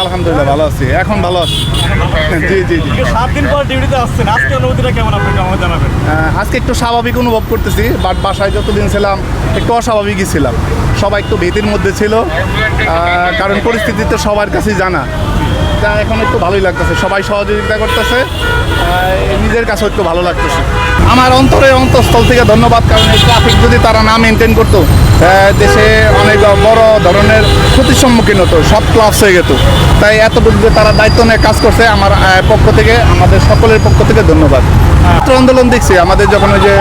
আলহামদুলিল্লাহ ভালো আছি। এখন ভালো আছি। জি জি জি। সাত দিন পর ডিউটিতে আসছেন। আজকে অনুভূতিটা কেমন আপনি আমাকে জানাবেন? আজকে একটু স্বাভাবিক অনুভব করতেছি বাট বাসায় যতদিন ছিলাম একটু অস্বাভাবিকই ছিলাম। সবাই একটু ভীতির মধ্যে ছিল কারণ পরিস্থিতি তো সবার কাছেই জানা। তা এখন একটু ভালোই লাগতেছে। সবাই সহযোগিতা করতেছে নিজের কাছেও একটু ভালো লাগতেছে। আমার অন্তরে অন্তঃস্থল থেকে ধন্যবাদ কারণ এই ট্রাফিক যদি তারা না মেনটেন করতো দেশে বড় ধরনের ক্ষতির সম্মুখীন হতো, সব ক্লাস হয়ে যেত। তাই এতটুকু যে তারা দায়িত্ব নিয়ে কাজ করছে, আমার পক্ষ থেকে, আমাদের সকলের পক্ষ থেকে ধন্যবাদ। ছাত্র আন্দোলন দেখছি, আমাদের যখন ওই যে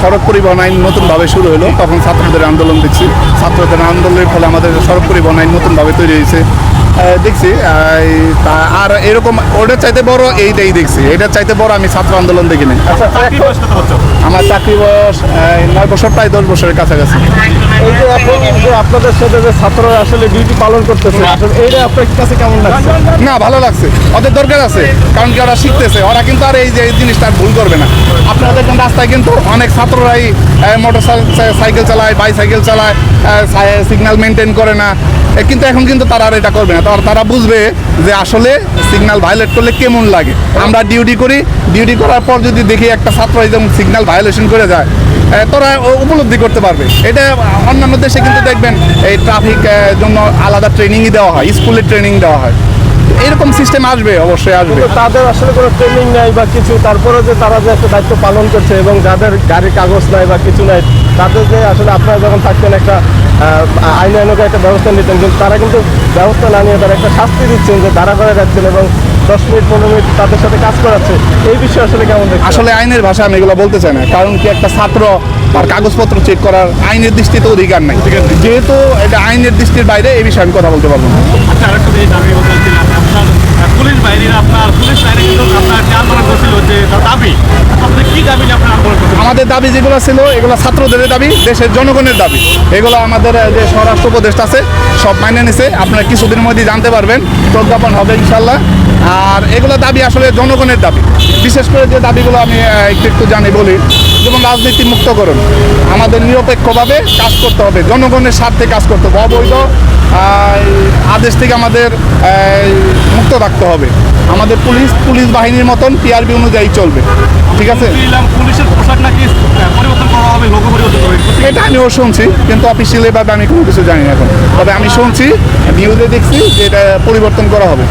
সড়ক পরিবহন আইন নতুনভাবে শুরু হলো, তখন ছাত্রদের আন্দোলন দেখছি। ছাত্রদের আন্দোলনের ফলে আমাদের সড়ক পরিবহন আইন নতুনভাবে তৈরি হয়েছে। দেখছি আর এরকম ওটার চাইতে বড় এইটাই দেখছি। এটার চাইতে বড় আমি ছাত্র আন্দোলন দেখিনি। কত হচ্ছে আমার চাকরি বয়স নয় বছর প্রায় দশ বছরের কাছাকাছি। এই যে এখন যে আপনাদের সাথে যে ছাত্ররা আসলে ডিউটি পালন করতেছে আসলে এইটা আপনার কাছে কেমন লাগছে? না ভালো লাগছে। ওদের দরকার আছে কারণ কি ওরা শিখতেছে। ওরা কিন্তু আর এই যে এই জিনিসটা আর ভুল করবে না। আপনারা দেখবেন রাস্তায় কিন্তু অনেক ছাত্ররাই মোটর সাইকেল চালায় বাইসাইকেল চালায় সিগন্যাল মেনটেন করে না। কিন্তু এখন কিন্তু তারা আর এটা করবে না। তারা তারা বুঝবে যে আসলে সিগনাল ভায়োলেট করলে কেমন লাগে। আমরা ডিউটি করি ডিউটি করার পর যদি দেখি একটা ছাত্র যেমন সিগনাল ভায়োলেশন করে যায় তোরা উপলব্ধি করতে পারবে। এটা অন্যান্য দেশে কিন্তু দেখবেন, এই ট্রাফিক জন্য আলাদা ট্রেনিংই দেওয়া হয় স্কুলে ট্রেনিং দেওয়া হয়। এরকম সিস্টেম আসবে অবশ্যই আসবে। তাদের আসলে কোনো ট্রেনিং নাই বা কিছু তারপরে যে তারা যে একটা দায়িত্ব পালন করছে এবং যাদের গাড়ির কাগজ নাই বা কিছু নাই তাদের যে আসলে আপনারা যখন থাকতেন একটা আইন আইনক একটা ব্যবস্থা নিতেন কিন্তু তারা কিন্তু ব্যবস্থা না নিয়ে তারা একটা শাস্তি দিচ্ছেন যে দাঁড়া করে যাচ্ছেন এবং দশ মিনিট পনেরো মিনিট তাদের সাথে কাজ করাচ্ছে। এই বিষয়ে আসলে কেমন আসলে আইনের ভাষা আমি এগুলো বলতে চাই না কারণ কি একটা ছাত্র তার কাগজপত্র চেক করার আইনের দৃষ্টিতে অধিকার নাই। যেহেতু এটা আইনের দৃষ্টির বাইরে এই বিষয়ে আমি কথা বলতে পারব না। আচ্ছা আরেকটা জিনিস আমি বলছিলাম আপনার আহ, পুলিশ বাহিনীর আপনার পুলিশ বাহিনী কিন্তু আপনার যে আন্দোলন করছিল যে তার দাবি। আমাদের দাবি যেগুলো ছিল, এগুলো ছাত্রদের দাবি, দেশের জনগণের দাবি। এগুলো আমাদের যে স্বরাষ্ট্র উপদেষ্টা আছে, সব মাইনে নিছে। আপনারা কিছুদিনের মধ্যেই জানতে পারবেন, প্রজ্ঞাপন হবে ইনশাল্লাহ আর এগুলো দাবি আসলে জনগণের দাবি। বিশেষ করে যে দাবিগুলো আমি একটু একটু জানি বলি যেমন রাজনীতি মুক্ত মুক্তকরণ আমাদের নিরপেক্ষভাবে কাজ করতে হবে জনগণের স্বার্থে কাজ করতে হবে অবৈধ আদেশ থেকে আমাদের মুক্ত রাখতে হবে। আমাদের পুলিশ পুলিশ বাহিনীর মতন টিআরবি অনুযায়ী চলবে ঠিক আছে? পুলিশের পোশাক নাকি পরিবর্তন করা হবে লোগো পরিবর্তন এটা আমিও শুনছি কিন্তু অফিসিয়ালি ভাবে আমি কোনো কিছু জানি না এখন। তবে আমি শুনছি নিউজে দেখছি যে এটা পরিবর্তন করা হবে।